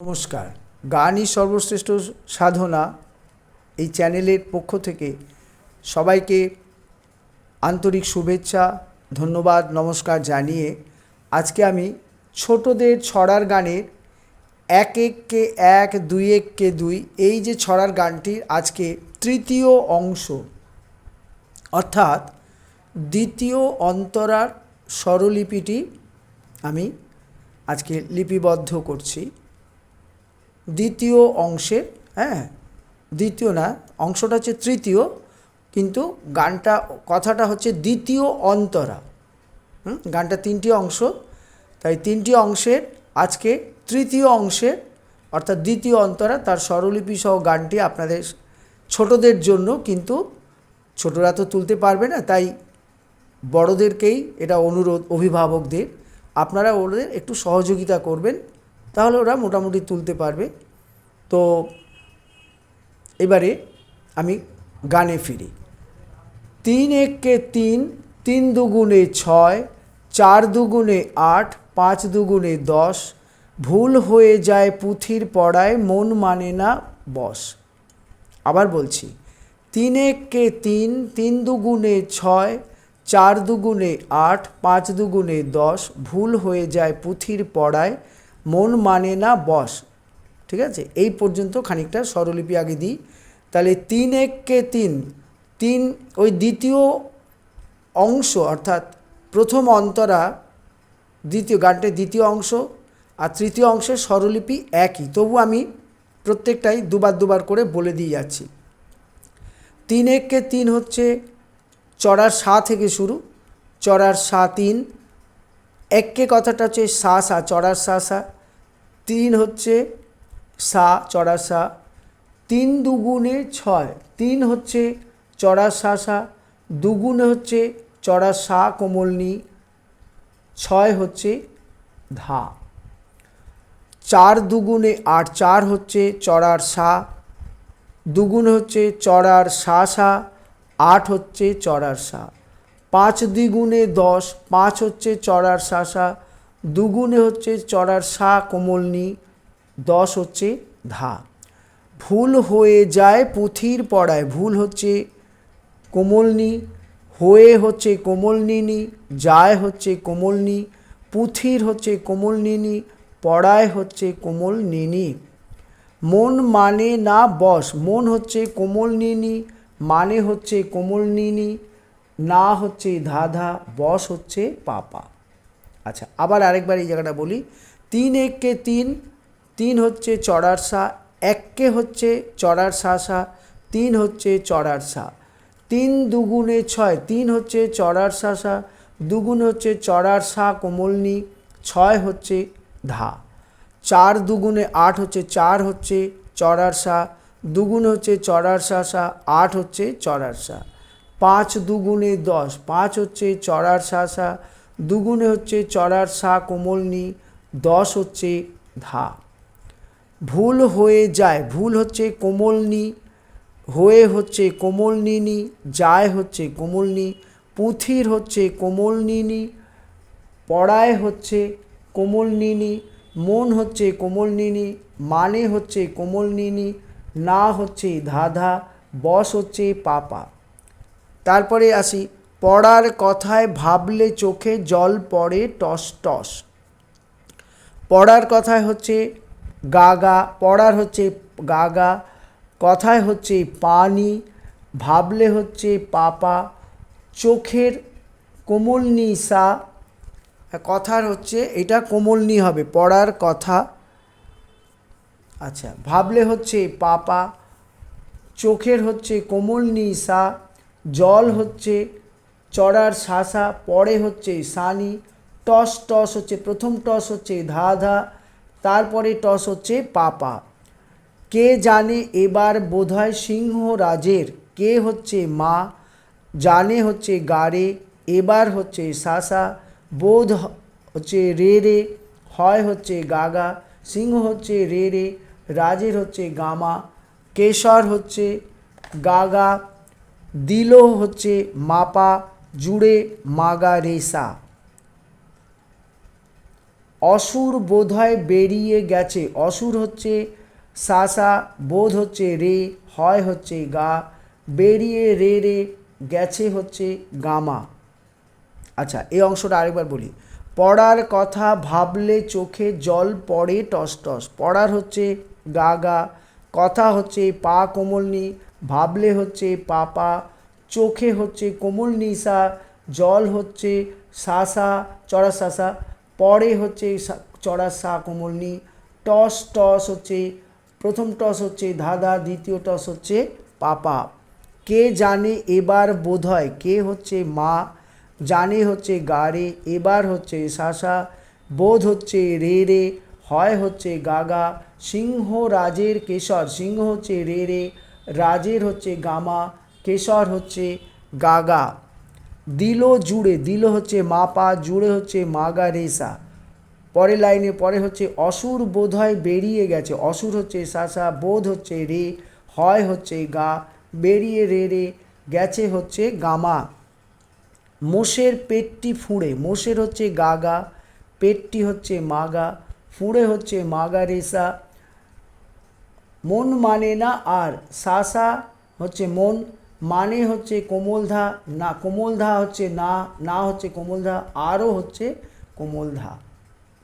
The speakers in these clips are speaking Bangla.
নমস্কার। গানই সর্বশ্রেষ্ঠ সাধনা এই চ্যানেলের পক্ষ থেকে সবাইকে আন্তরিক শুভেচ্ছা, ধন্যবাদ, নমস্কার জানিয়ে আজকে আমি ছোটদের ছড়ার গানের এক এককে এক, দুই এককে দুই এই যে ছড়ার গানটির আজকে তৃতীয় অংশ। অর্থাৎ দ্বিতীয় অন্তরার স্বরলিপিটি আমি আজকে লিপিবদ্ধ করছি। দ্বিতীয় অংশের হ্যাঁ দ্বিতীয় না, অংশটা হচ্ছে তৃতীয়, কিন্তু গানটা, কথাটা হচ্ছে দ্বিতীয় অন্তরা। গানটা তিনটি অংশ, তাই তিনটি অংশের, আজকে তৃতীয় অংশের, অর্থাৎ দ্বিতীয় অন্তরা, তার স্বরলিপি সহ গানটি আপনাদের ছোটদের জন্য, কিন্তু ছোটরা তো তুলতে পারবে না, তাই বড়দেরকেই এটা অনুরোধ, অভিভাবকদের, আপনারা ওদের একটু সহযোগিতা করবেন। তাহলে ওরা মোটামুটি তুলতে পারবে। তো এবারে আমি গানে ফিরি। তিন এককে তিন তিন দুগুণে ছয়, চার দুগুণে আট, পাঁচ দুগুণে দশ, ভুল হয়ে যায় পুঁথির পড়ায়, মন মানে না বস আবার বলছি, তিন এককে তিন তিন দুগুণে ছয়, চার দুগুণে আট, পাঁচ দুগুণে দশ, ভুল হয়ে যায় পুঁথির পড়ায় মন মানে না বস। ঠিক আছে? এই পর্যন্ত খানিকটা স্বরলিপি আগে দিই। তাহলে তিন এককে তিন তিন ওই দ্বিতীয় অংশ অর্থাৎ প্রথম অন্তরা দ্বিতীয় গানটির দ্বিতীয় অংশ আর তৃতীয় অংশের স্বরলিপি একই। তবু আমি প্রত্যেকটাই দুবার দুবার করে বলে দিয়ে যাচ্ছি। তিন এককে তিন হচ্ছে চড়ার সা থেকে শুরু। চড়ার সা তিন এককে কথাটা হচ্ছে সা সা, চড়ার সা সা। তিন হচ্ছে সা চড়ার সা। তিন দুগুণে ছয়। তিন হচ্ছে চড়ার সা সা। দুগুণে হচ্ছে চড়ার সা কোমলনি ছয় হচ্ছে ধা। চার দুগুণে আট, চার হচ্ছে চড়ার সা। দুগুণে হচ্ছে চড়ার সা সা। আট হচ্ছে চড়ার সা। পাঁচ দ্বিগুণে দশ, পাঁচ হচ্ছে চড়ার সা সা। দুগুণে হচ্ছে চড়ার সা কোমলনি দশ হচ্ছে ধা। ভুল হয়ে যায় পুঁথির পড়ায়, ভুল হচ্ছে কোমলনি হয়ে হচ্ছে কোমলনিনি যায় হচ্ছে কোমলনি পুঁথির হচ্ছে কোমলনিনি পড়ায় হচ্ছে কোমলনিনি মন মানে না বস মন হচ্ছে কোমলনিনি মানে হচ্ছে কোমলনিনি না হচ্ছে ধাধা বস হচ্ছে পাপা আচ্ছা আবার আরেকবার এই জায়গাটা বলি। তিন এককে তিন তিন হচ্ছে চড়ার সা এককে হচ্ছে চড়ার সা সা, তিন হচ্ছে চড়ার সা। তিন দুগুণে ছয়, তিন হচ্ছে চড়ার সা সা, দুগুণ হচ্ছে চড়ার সা কোমলনি, ছয় হচ্ছে ধা। চার দুগুণে আট হচ্ছে, চার হচ্ছে চড়ার সা, দুগুণ হচ্ছে চড়ার সা সা, আট হচ্ছে চড়ার সা। পাঁচ দুগুণে দশ, পাঁচ হচ্ছে চড়ার সা সা দুগুণে হচ্ছে চড়ার সা কোমলনি দশ হচ্ছে ধা। ভুল হয়ে যায়, ভুল হচ্ছে কোমলনি হয়ে হচ্ছে কোমলনিনি যায় হচ্ছে কোমলনি পুঁথির হচ্ছে কোমলনিনি পড়ায় হচ্ছে কোমলনিনি মন হচ্ছে কোমলনিনি মানে হচ্ছে কোমলনিনি না হচ্ছে ধাধা বস হচ্ছে পাপা তারপরে আসি পড়ার কথায় ভাবলে চোখে জল পড়ে টস টস। পড়ার কথায় হচ্ছে গাগা, পড়ার হচ্ছে গাগা, কথায় হচ্ছে পানি, ভাবলে হচ্ছে পাপা, চোখের কোমলনি সা কথার হচ্ছে এটা কোমলনি হবে, পড়ার কথা। আচ্ছা ভাবলে হচ্ছে পাপা, চোখের হচ্ছে কোমলনি সা জল হচ্ছে চড়ার শাসা পরে হচ্ছে সানি, টস টস হচ্ছে প্রথম টস হচ্ছে ধা ধা তারপরে টস হচ্ছে পাপা। কে জানে এবার বোধহয় সিংহ রাজের, কে হচ্ছে মা, জানে হচ্ছে গারে এবার হচ্ছে সাসা, বোধ হচ্ছে রে রে, হয় হচ্ছে গাগা, সিংহ হচ্ছে রে রে, রাজের হচ্ছে গামা, কেশর হচ্ছে গাগা, দিল হচ্ছে মাপা জুড়ে মাগা রেসা। অসুর বোধহয় বেরিয়ে গেছে। অসুর হচ্ছে সাসা, বোধ হচ্ছে রে, হয় হচ্ছে গা। বেরিয়ে রে রে, গেছে হচ্ছে গামা। আচ্ছা এই অংশটা আরেকবার বলি। পড়ার কথা ভাবলে চোখে জল পড়ে টস টস। পড়ার হচ্ছে গা গা, কথা হচ্ছে পা কোমলনি ভাবলে হচ্ছে পা পা চোখে হচ্ছে কোমল নিসা জল হচ্ছে সাসা চড়া সাসা পরে হচ্ছে সা- চড়া সা কোমলনি, টস টস হচ্ছে, প্রথম টস হচ্ছে ধাঁধা, দ্বিতীয় টস হচ্ছে পাপা। কে জানে এবার বোধহয় কে হচ্ছে মা, জানে হচ্ছে গারে এবার হচ্ছে শাসা, বোধ হচ্ছে রে রে, হয় হচ্ছে গাগা, সিংহ রাজের কেশর, সিংহ হচ্ছে রে রে, রাজের হচ্ছে গামা কেশর হচ্ছে গাগা। দিল জুড়ে, দিল হচ্ছে মাপা, জুড়ে হচ্ছে মাগা রেসা। পরের লাইনে, পরে হচ্ছে অসুর বোধহয় বেরিয়ে গেছে। অসুর হচ্ছে শাসা বোধ হচ্ছে রে, হয় হচ্ছে গা, বেরিয়ে রে রে, গেছে হচ্ছে গামা। মোষের পেটটি ফুঁড়ে, মোষের হচ্ছে গাগা, পেটটি হচ্ছে মাগা, ফুঁড়ে হচ্ছে মাগা রেসা। মন মানে না আর, সাসা হচ্ছে মন মানে হচ্ছে কোমলধা না কোমলধা হচ্ছে না না হচ্ছে কোমলধা আরও হচ্ছে কোমলধা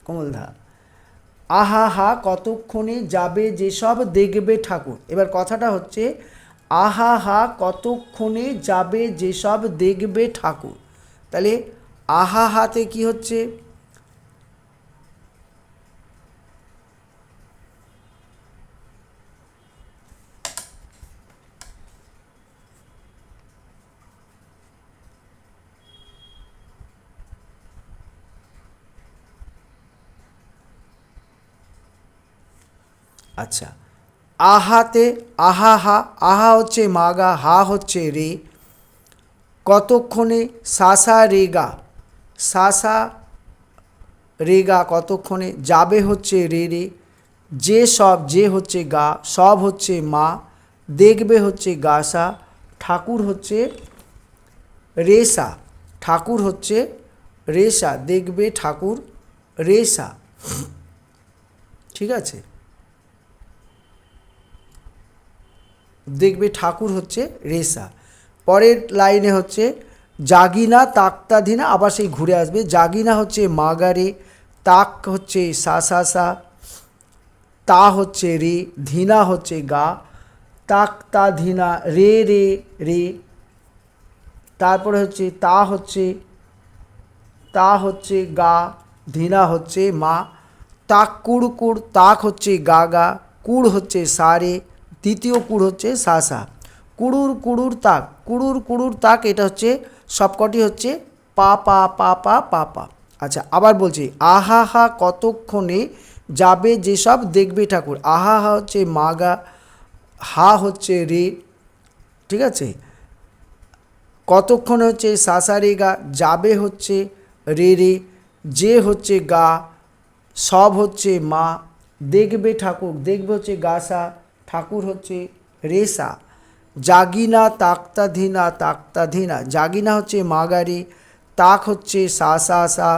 কোমলধা আহা হা কতক্ষণে যাবে যেসব দেখবে ঠাকুর? এবার কথাটা হচ্ছে, আহা হা কতক্ষণে যাবে যেসব দেখবে ঠাকুর? তাহলে আহা হাতে কি হচ্ছে? আচ্ছা। আহাতে আহা হা আহা হচ্ছে মাগা, হা হচ্ছে রে। কতক্ষণে সাসা রেগা? সাসা রেগা কতক্ষণে? যাবে হচ্ছে রে রে। যে সব, যে হচ্ছে গা, সব হচ্ছে মা। দেখবে হচ্ছে গাসা, ঠাকুর হচ্ছে রেসা। ঠাকুর হচ্ছে রেসা, দেখবে ঠাকুর রেসা। ঠিক আছে? দেখবে ঠাকুর হচ্ছে রেসা। পরের লাইনে হচ্ছে, জাগিনা তাক্তাধীনা, আবার সেই ঘুরে আসবে, জাগিনা হচ্ছে মাগারে, তাক হচ্ছে সা সা সা, তা হচ্ছে রে, ধীনা হচ্ছে গা তাক তা ধীনা রে রে রে। তারপরে হচ্ছে তা হচ্ছে তা হচ্ছে গা, ধীনা হচ্ছে মা, তাক কুড় কুড়, তাক হচ্ছে গা গা, কুড় হচ্ছে সারে দ্বিতীয় কুড় হচ্ছে সা সা। কুড়ুর কুড়ুর তাক। কুড়ুর কুড়ুর তাক, এটা হচ্ছে সবকটি হচ্ছে পা পা পা পা পা পা। আচ্ছা আবার বলছি, আহা হা কতক্ষণে যাবে যেসব দেখবে ঠাকুর? আহা হা হচ্ছে মাগা হা হচ্ছে রে, ঠিক আছে? কতক্ষণ হচ্ছে সাসা রে গা, যাবে হচ্ছে রে রে, যে হচ্ছে গা, সব হচ্ছে মা, দেখবে ঠাকুর, দেখবে হচ্ছে গাসা ঠাকুর হচ্ছে রেসা। জাগিনা তাক্তাধীনা তাক্তাধীনা। জাগিনা হচ্ছে মাগারি, তাক হচ্ছে সা সা সা,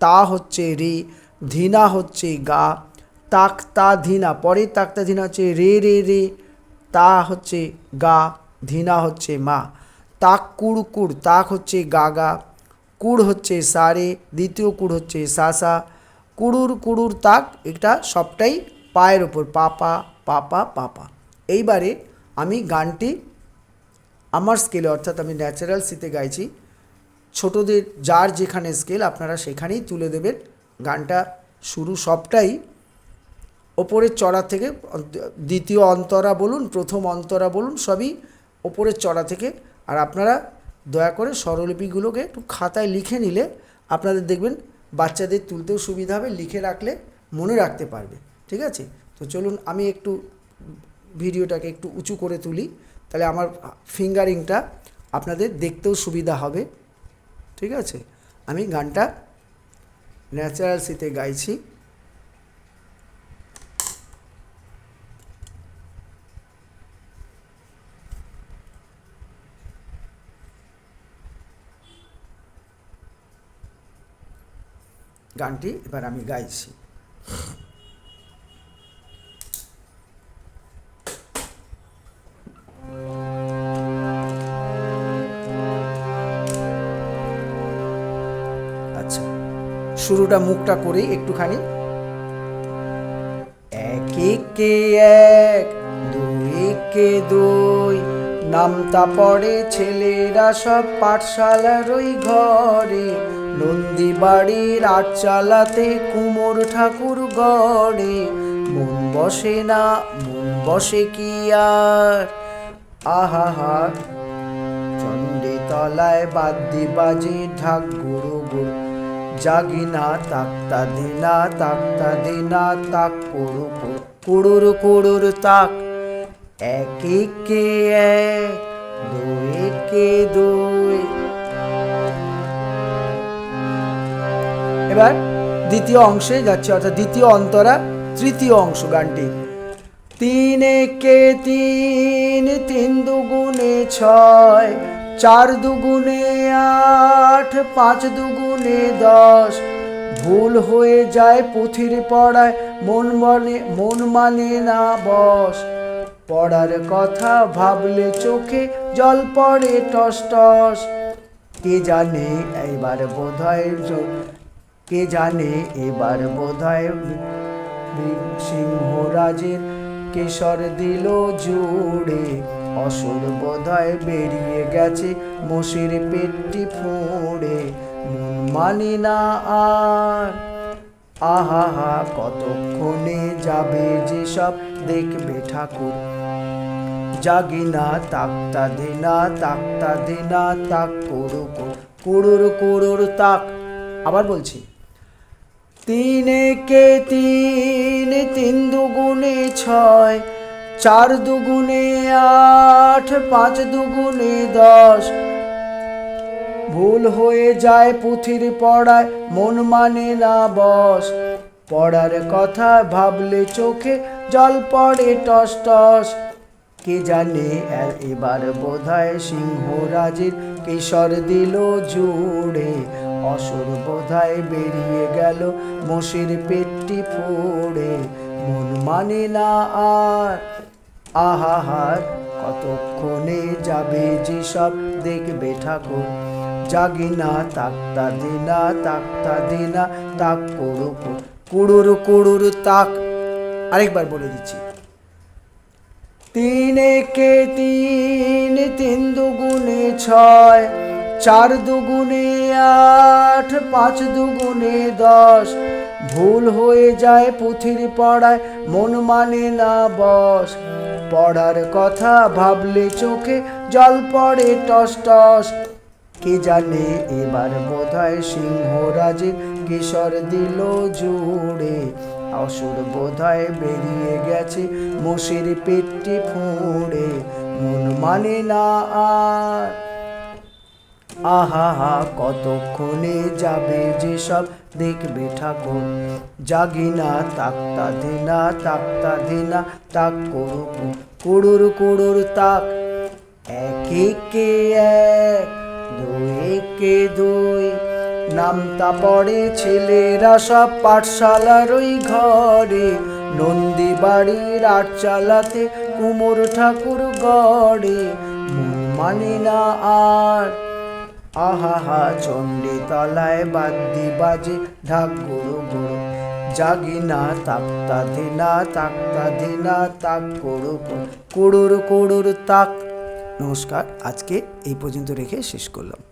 তা হচ্ছে রে, ধীনা হচ্ছে গা তাক তা ধীনা পরের তাক্তা ধীনা হচ্ছে রে রে রে, তা হচ্ছে গা, ধীনা হচ্ছে মা। তাক কুড় কুড়, তাক হচ্ছে গা গা, কুড় হচ্ছে সারে দ্বিতীয় কুড় হচ্ছে সাসা কুড়ুর কুড়ুর তাক, এটা সবটাই পায়ের ওপর পাপা পাপা পাপা। এইবারে আমি গানটি আমার স্কেলে অর্থাৎ আমি ন্যাচারাল সিতে গাইছি। ছোটদের, যার যেখানে স্কেল আপনারা সেখানেই তুলে দেবেন। গানটা শুরু সবটাই ওপরের চড়া থেকে দ্বিতীয় অন্তরা বলুন, প্রথম অন্তরা বলুন, সবই ওপরের চড়া থেকে। আর আপনারা দয়া করে স্বরলিপিগুলোকে একটু খাতায় লিখে নিলে আপনাদের দেখবেন বাচ্চাদের তুলতেও সুবিধা হবে, লিখে রাখলে মনে রাখতে পারবে। ঠিক আছে? তো চলুন আমি একটু ভিডিওটাকে একটু উঁচু করে তুলি, তাহলে আমার ফিঙ্গারিংটা আপনাদের দেখতেও সুবিধা হবে। ঠিক আছে? আমি গানটা ন্যাচারাল সিতে গাইছি। গানটি এবার আমি গাইছি। শুরুটা মুখটা করে একটুখানি। এক একে দুই একে দুই, নামতা পড়ে ছেলেরা সব পাঠশালার ওই ঘরে নন্দী বাড়ির আট চালাতে কুমোর ঠাকুর গড়ে, মন বসে না, মন বসে কি আর? আহা হা তলায় বাদ্যি বাজে ঢাক গুরু গুরু জাগি না তাক্তা দিনা তাক্তা দিনা, তাক কুড়ু কুড়ু, কুড়ুর কুড়ুর তাক। এক একে এক দুই একে দুই। এবার দ্বিতীয় অংশে যাচ্ছে, অর্থাৎ দ্বিতীয় অন্তরা তৃতীয় অংশ গানটি। তিন কে তিন তিন দুগুণে ছয়, চার দুগুণে আট, পাঁচ দুগুণে দশ। ভুল হয়ে যায় পুঁথির পড়ায়, মন মানে মন মানে না বস পড়ার কথা ভাবলে চোখে জল পড়ে টস টস। কে জানে এইবার বোধহয় কে জানে এবার বোধহয় সিংহরাজের কেশর দিল জুড়ে। অসুর বোধহয় বেরিয়ে গেছে, মোষের পেটটি ফুঁড়ে। মন মানে না আর। আহা কতক্ষণে যাবে যেসব দেখবে ঠাকুর। জাগিনা তাক্তা দিনা তাক্তা দিনা তাক কুড়ু কুড়ুর কুড়ুর তাক। আবার বলছি। তিন কে তিন তিন দুগুণে ছয় চার দুগুণে আট, পাঁচ দুগুণে দশ। ভুল হয়ে যায় পুঁথির পড়ায়, মন মানে না বস। পড়ার কথা ভাবলে চোখে জল পড়ে টস টস। কে জানে এ- এবার বোধহয় সিংহরাজের কেশর দিল জুড়ে। অসুর বোধহয় বেরিয়ে গেল মোষের পেটটি ফোড়ে। মন মানে না আর আহাহার কতক্ষণে যাবে যেসব দেখবে ঠাকুর? জাগিনা তাক্তা দিনা তাক্তা দিনা তাক কুড়ু কুড়ু, কুড়ুর কুড়ুর তাক। আরেকবার বলে দিচ্ছি। তিন একে তিন তিন দুগুণে ছয় চার দুগুণে আট পাঁচ দুগুণে দশ। ভুল হয়ে যায় পুঁথির পড়ায় মন মানে না বস পড়ার কথা ভাবলে চোখে জল পড়ে টস টস। কে জানে এবার বোধহয় সিংহরাজের কেশর দিল জুড়ে। অসুর বোধহয় বেরিয়ে গেছে মোষের পেটটি ফুঁড়ে। মন মানে না আর। আহা, কতক্ষণে যাবে যেসব দেখবে ঠাকুর জাগিনা তাক্তা দিনা তাক্তা দিনা তাক করু কুড়ুর কুড়ুর তাক। এক একে এক দুই একে দুই নামতা পড়ে ছেলেরা সব পাঠশালার ওই ঘরে। নন্দী বাড়ির আট চালাতে কুমোর ঠাকুর গড়ে মানে না আর আহা চণ্ডী তলায় বাদ্যি বাজে ঢাক গুরু গুরু জাগি না তাক্তা দিনা তাক্তা দিনা তাক কুড়ু, কুড়ুর কুড়ুর তাক। নমস্কার আজকে এই পর্যন্ত রেখে শেষ করলাম।